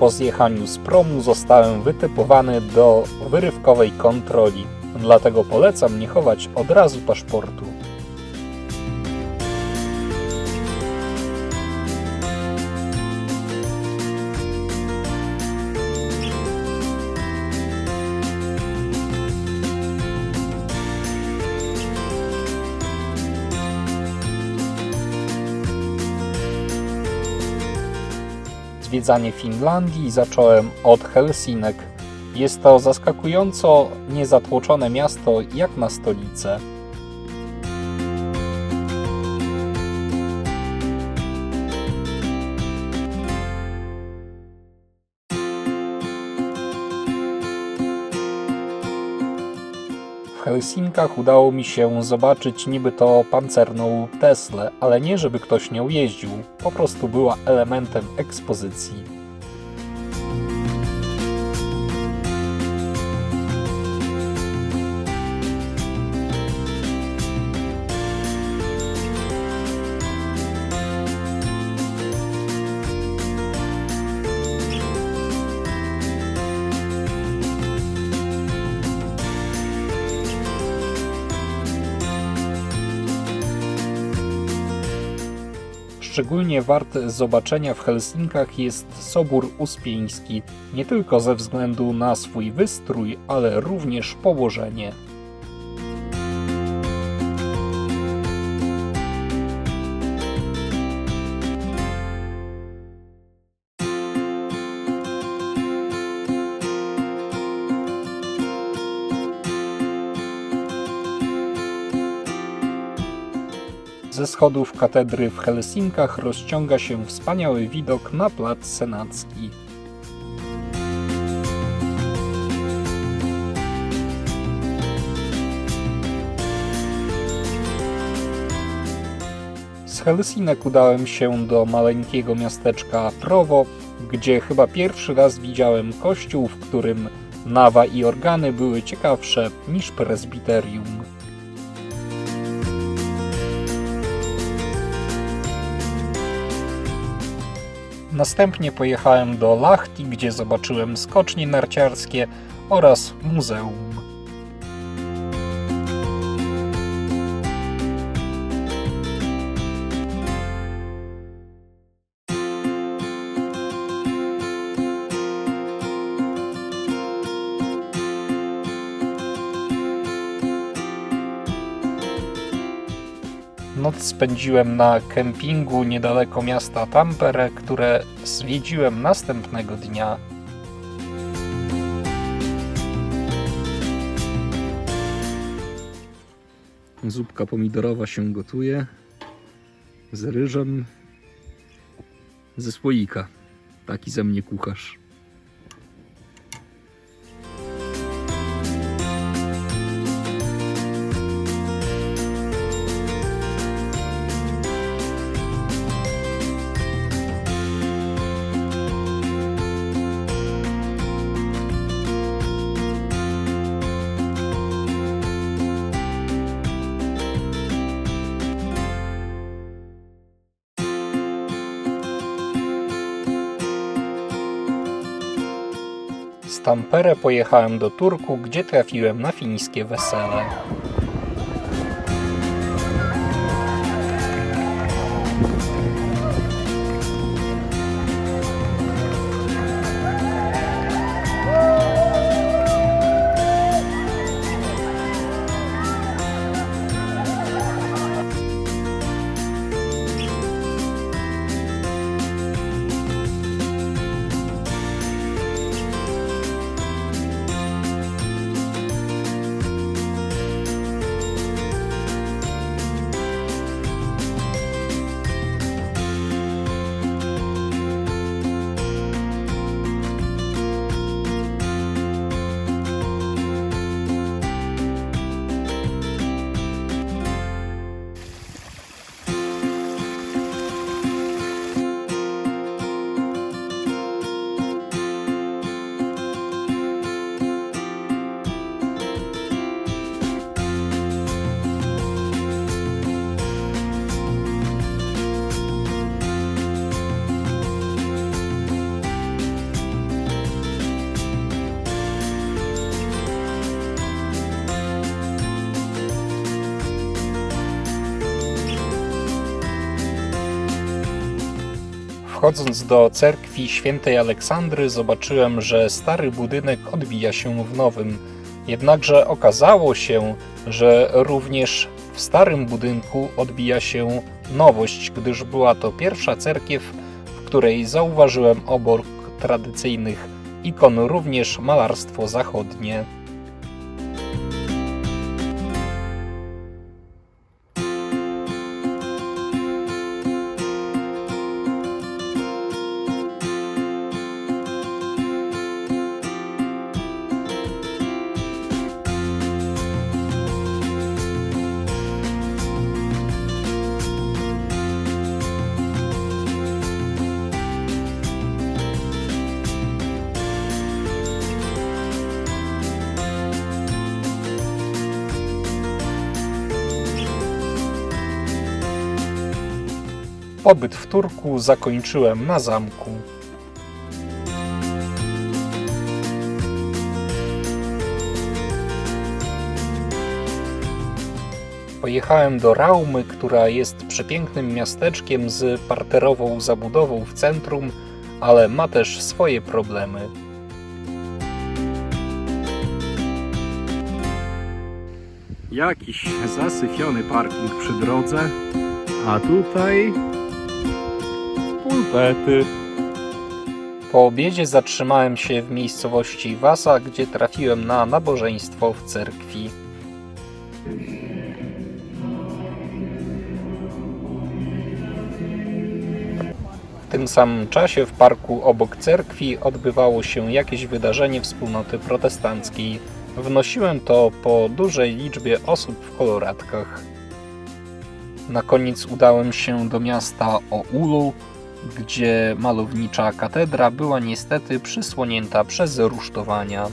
po zjechaniu z promu zostałem wytypowany do wyrywkowej kontroli. Dlatego polecam nie chować od razu paszportu. Zwiedzanie Finlandii zacząłem od Helsinek. Jest to zaskakująco niezatłoczone miasto jak na stolicę. W Helsinkach udało mi się zobaczyć niby to pancerną Teslę, ale nie żeby ktoś nią jeździł, po prostu była elementem ekspozycji. Szczególnie wart zobaczenia w Helsinkach jest Sobór Uspieński, nie tylko ze względu na swój wystrój, ale również położenie. Ze schodów katedry w Helsinkach rozciąga się wspaniały widok na plac senacki. Z Helsinek udałem się do maleńkiego miasteczka Prowo, gdzie chyba pierwszy raz widziałem kościół, w którym nawa i organy były ciekawsze niż prezbiterium. Następnie pojechałem do Lahti, gdzie zobaczyłem skocznie narciarskie oraz muzeum. Noc spędziłem na kempingu niedaleko miasta Tampere, które zwiedziłem następnego dnia. Zupka pomidorowa się gotuje z ryżem ze słoika. Taki ze mnie kucharz. Tampere pojechałem do Turku, gdzie trafiłem na fińskie wesele. Wchodząc do cerkwi świętej Aleksandry, zobaczyłem, że stary budynek odbija się w nowym. Jednakże okazało się, że również w starym budynku odbija się nowość, gdyż była to pierwsza cerkiew, w której zauważyłem obok tradycyjnych ikon również malarstwo zachodnie. Pobyt w Turku zakończyłem na zamku. Pojechałem do Raumy, która jest przepięknym miasteczkiem z parterową zabudową w centrum, ale ma też swoje problemy. Jakiś zasyfiony parking przy drodze, a tutaj Po obiedzie zatrzymałem się w miejscowości Wasa, gdzie trafiłem na nabożeństwo w cerkwi. W tym samym czasie w parku obok cerkwi odbywało się jakieś wydarzenie wspólnoty protestanckiej. Wnosiłem to po dużej liczbie osób w koloratkach. Na koniec udałem się do miasta Oulu, gdzie malownicza katedra była niestety przysłonięta przez rusztowania.